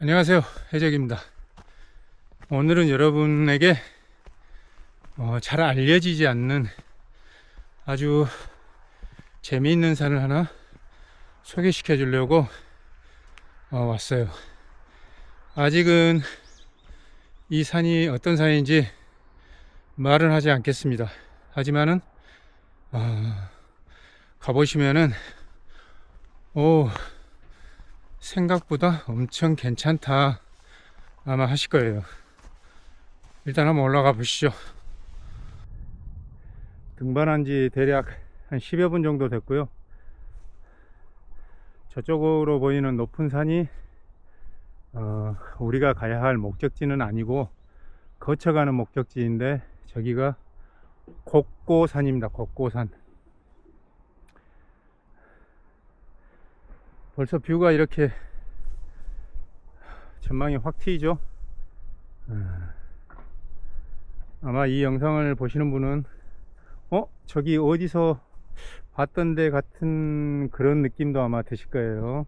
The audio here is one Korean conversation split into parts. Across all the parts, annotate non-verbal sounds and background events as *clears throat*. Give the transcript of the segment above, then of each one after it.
안녕하세요 해적입니다. 오늘은 여러분에게 어, 잘 알려지지 않는 아주 재미있는 산을 하나 소개시켜 주려고 어, 왔어요. 아직은 이 산이 어떤 산인지 말은 하지 않겠습니다. 하지만은 어, 가보시면은 오 생각보다 엄청 괜찮다 아마 하실 거예요. 일단 한번 올라가 보시죠. 등반한 지 대략 한 10여 분 정도 됐고요. 저쪽으로 보이는 높은 산이 어, 우리가 가야 할 목적지는 아니고 거쳐가는 목적지인데 저기가 곡고산입니다. 곡고산 벌써 뷰가 이렇게 전망이 확 트이죠? 음. 아마 이 영상을 보시는 분은 어? 저기 어디서 봤던 데 같은 그런 느낌도 아마 드실 거예요.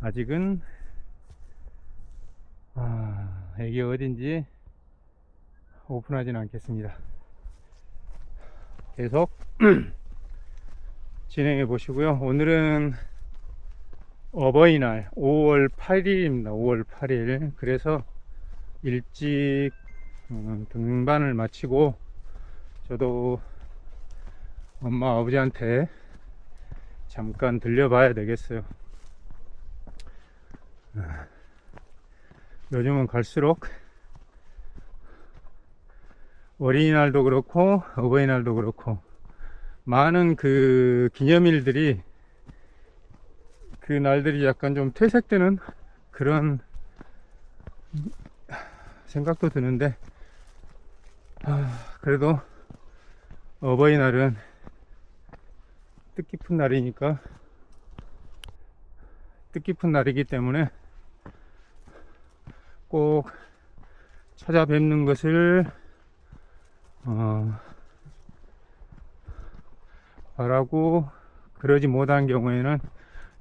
아직은 아 이게 어딘지 오픈하지는 않겠습니다. 계속 *clears throat* 진행해 보시고요. 오늘은 어버이날 5월 8일입니다. 5월 8일. 그래서 일찍 음, 등반을 마치고 저도 엄마 아버지한테 잠깐 들려봐야 되겠어요. 아, 요즘은 갈수록 어린이날도 그렇고 어버이날도 그렇고 많은 그 기념일들이 그 날들이 약간 좀 퇴색되는 그런 생각도 드는데 아, 그래도 어버이날은 뜻깊은 날이니까 뜻깊은 날이기 때문에 꼭 찾아뵙는 것을 어, 바라고 그러지 못한 경우에는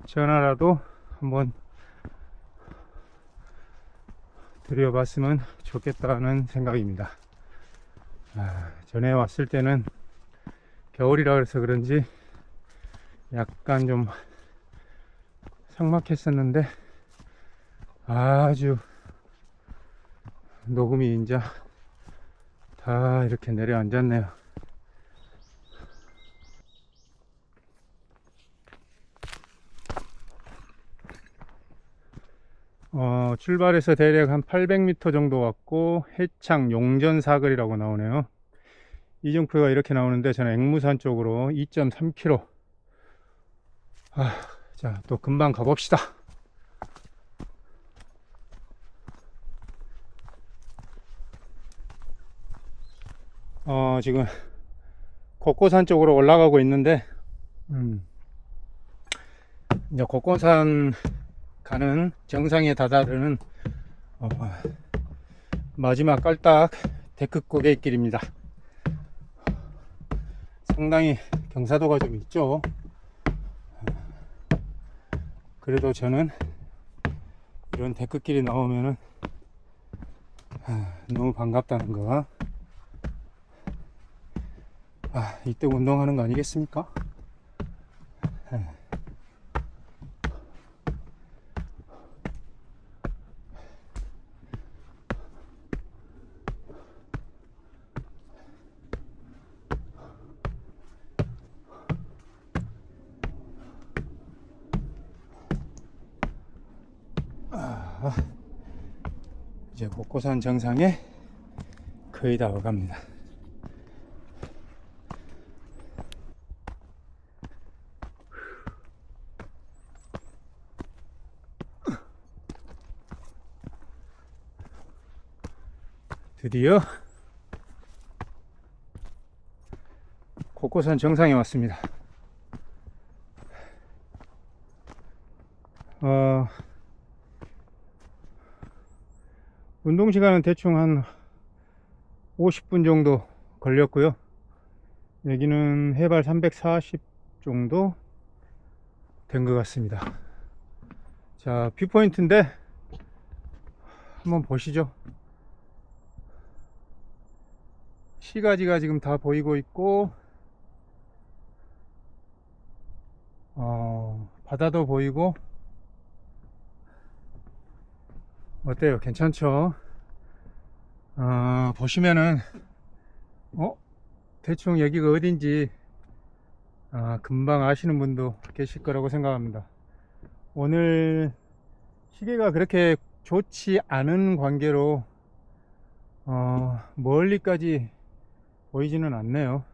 전화라도 한번 드려봤으면 좋겠다는 생각입니다. 아, 전에 왔을 때는 겨울이라 그래서 그런지 약간 좀 삭막했었는데 아주 녹음이 이제 다 이렇게 내려앉았네요. 어, 출발해서 대략 한 800m 정도 왔고 해창 용전 사거리라고 나오네요. 이정표가 이렇게 나오는데 저는 앵무산 쪽으로 2.3km. 아, 자, 또 금방 가봅시다. 어, 지금 곡고산 쪽으로 올라가고 있는데, 음, 이제 곡고산 가는 정상에 다다르는 어, 마지막 깔딱 데크 고개길입니다. 상당히 경사도가 좀 있죠. 그래도 저는 이런 데크길이 나오면은 아, 너무 반갑다는 거. 아, 이때 운동하는 거 아니겠습니까? 이 제 곡고산 정상에 거의 다 와갑니다. 드디어 곡고산 정상에 왔습니다. 어, 운동 시간은 대충 한 50분 정도 걸렸고요. 여기는 해발 340 정도 된 것 같습니다. 자, 뷰포인트인데 한번 보시죠. 시가지가 지금 다 보이고 있고, 어, 바다도 보이고, 어때요? 괜찮죠? 어, 보시면은, 어? 대충 여기가 어딘지, 아, 금방 아시는 분도 계실 거라고 생각합니다. 오늘 시계가 그렇게 좋지 않은 관계로, 어, 멀리까지 보이지는 않네요.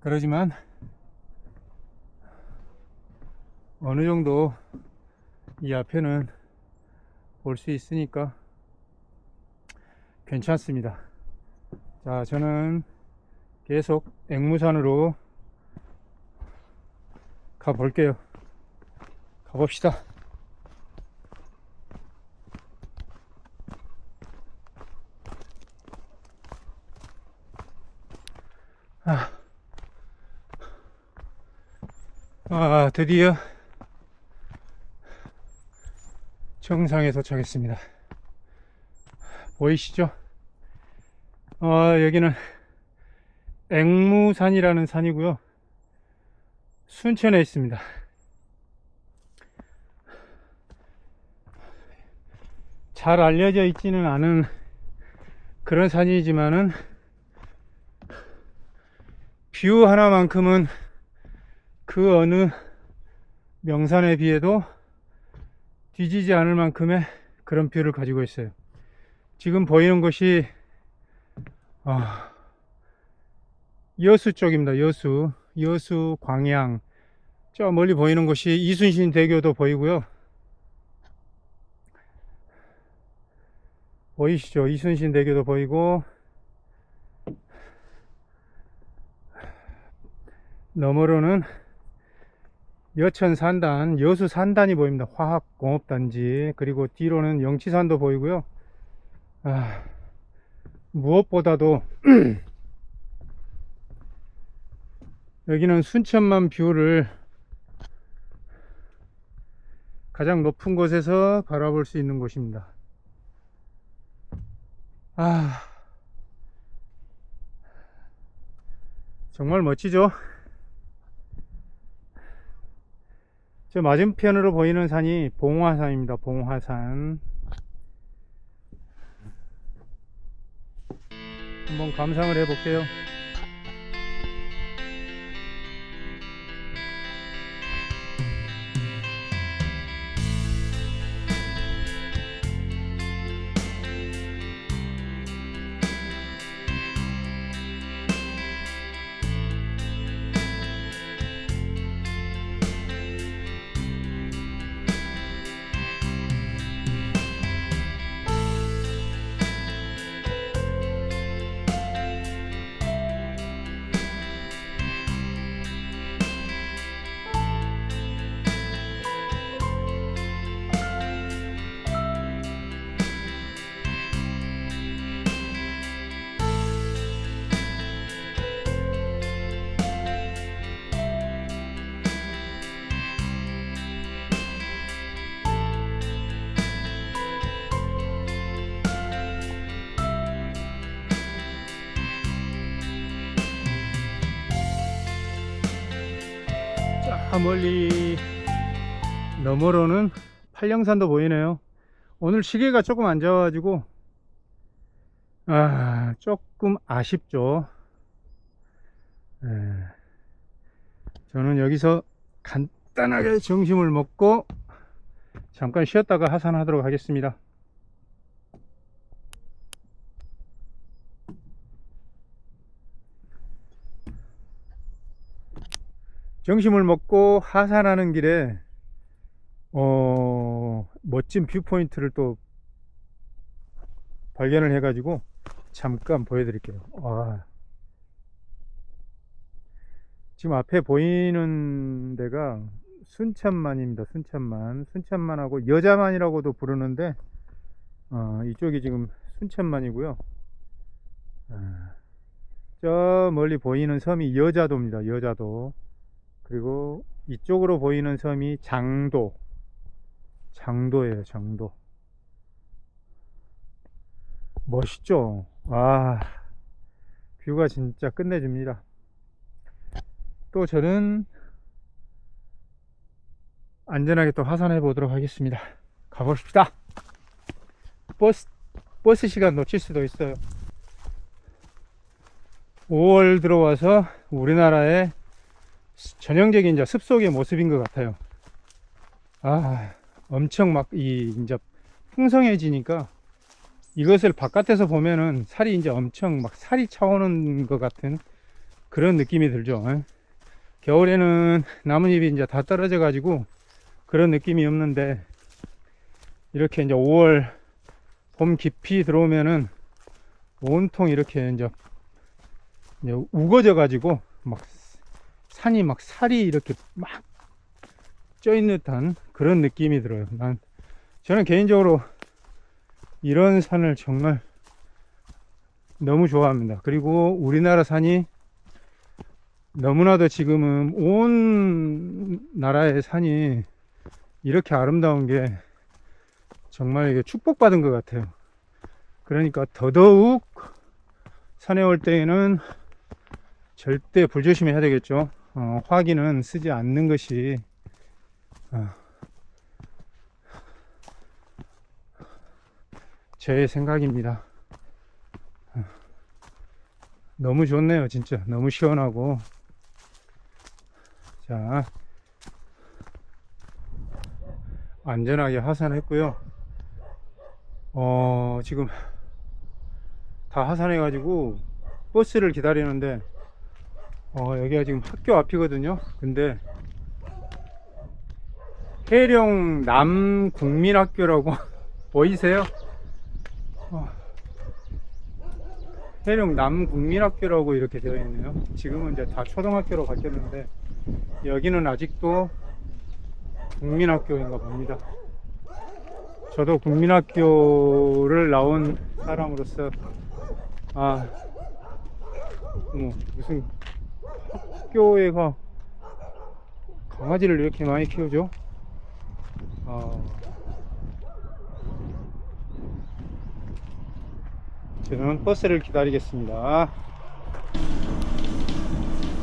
그러지만, 어느 정도 이 앞에는 볼 수 있으니까 괜찮습니다. 자, 저는 계속 앵무산으로 가볼게요. 가봅시다. 아, 아 드디어 정상에 도착했습니다. 보이시죠? 어, 여기는 앵무산이라는 산이고요. 순천에 있습니다. 잘 알려져 있지는 않은 그런 산이지만은 뷰 하나만큼은 그 어느 명산에 비해도 뒤지지 않을 만큼의 그런 뷰를 가지고 있어요. 지금 보이는 곳이 아, 여수 쪽입니다. 여수, 여수, 광양. 저 멀리 보이는 곳이 이순신 대교도 보이고요. 보이시죠? 이순신 대교도 보이고 너머로는 여천 산단, 여수 산단이 보입니다. 화학공업단지 그리고 뒤로는 영치산도 보이고요. 아, 무엇보다도 *clears throat* 여기는 순천만 뷰를 가장 높은 곳에서 바라볼 수 있는 곳입니다. 아, 정말 멋지죠? 저 맞은편으로 보이는 산이 봉화산입니다. 봉화산. 한번 감상을 해볼게요. 저 멀리 너머로는 팔령산도 보이네요. 오늘 시계가 조금 안 좋아가지고 아 조금 아쉽죠. 에, 저는 여기서 간단하게 점심을 먹고 잠깐 쉬었다가 하산하도록 하겠습니다. 점심을 먹고 하산하는 길에 어, 멋진 뷰포인트를 또 발견을 해가지고 잠깐 보여드릴게요. 와. 지금 앞에 보이는 데가 순천만입니다. 순천만. 순천만하고 여자만이라고도 부르는데 어, 이쪽이 지금 순천만이고요. 아, 저 멀리 보이는 섬이 여자도입니다. 여자도. 그리고 이쪽으로 보이는 섬이 장도. 장도예요, 장도. 멋있죠? 와, 뷰가 진짜 끝내줍니다. 또 저는 안전하게 또 하산해 보도록 하겠습니다. 가봅시다. 버스, 버스 시간 놓칠 수도 있어요. 5월 들어와서 우리나라의 전형적인 이제 습속의 모습인 것 같아요. 아, 엄청 막 이 이제 풍성해지니까 이것을 바깥에서 보면은 살이 이제 엄청 막 살이 차오는 것 같은 그런 느낌이 들죠. 예. 겨울에는 나뭇잎이 이제 다 떨어져 가지고 그런 느낌이 없는데 이렇게 이제 5월 봄 깊이 들어오면은 온통 이렇게 이제, 이제 우거져 가지고 막 산이 막 살이 이렇게 막 쪄있는 듯한 그런 느낌이 들어요. 난 저는 개인적으로 이런 산을 정말 너무 좋아합니다. 그리고 우리나라 산이 너무나도 지금은 온 나라의 산이 이렇게 아름다운 게 정말 이게 축복받은 것 같아요. 그러니까 더더욱 산에 올 때에는 절대 불조심해야 되겠죠. 어, 화기는 쓰지 않는 것이 어, 제 생각입니다. 어, 너무 좋네요, 진짜. 너무 시원하고. 자, 안전하게 하산했고요. 어, 지금 다 하산해가지고 버스를 기다리는데, 어, 여기가 지금 학교 앞이거든요. 근데, 해령 남국민학교라고 *laughs* 보이세요? 어, 해령 남국민학교라고 이렇게 되어 있네요. 지금은 이제 다 초등학교로 바뀌었는데, 여기는 아직도 국민학교인가 봅니다. 저도 국민학교를 나온 사람으로서 아, 뭐 무슨 학교에가 강아지를 이렇게 많이 키우죠? 아, 저는 버스를 기다리겠습니다.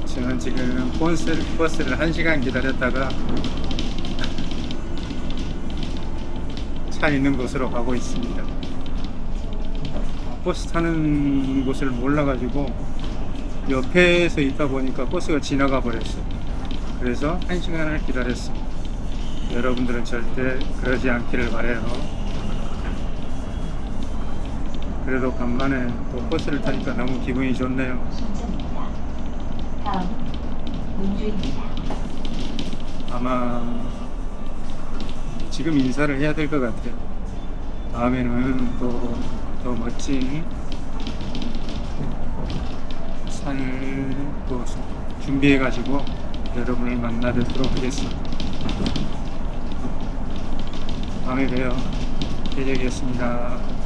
저는 지금 버스, 버스를 1시간 기다렸다가 차 있는 곳으로 가고 있습니다. 버스 타는 곳을 몰라가지고 옆에서 있다 보니까 버스가 지나가 버렸어요. 그래서 1시간을 기다렸습니다. 여러분들은 절대 그러지 않기를 바래요. 그래도 간만에 또 버스를 타니까 너무 기분이 좋네요. 아마 지금 인사를 해야 될 것 같아요. 다음에는 또 더 멋진 산을 또 준비해가지고 여러분을 만나 뵙도록 하겠습니다. 다음에 봬요. 대적이었습니다.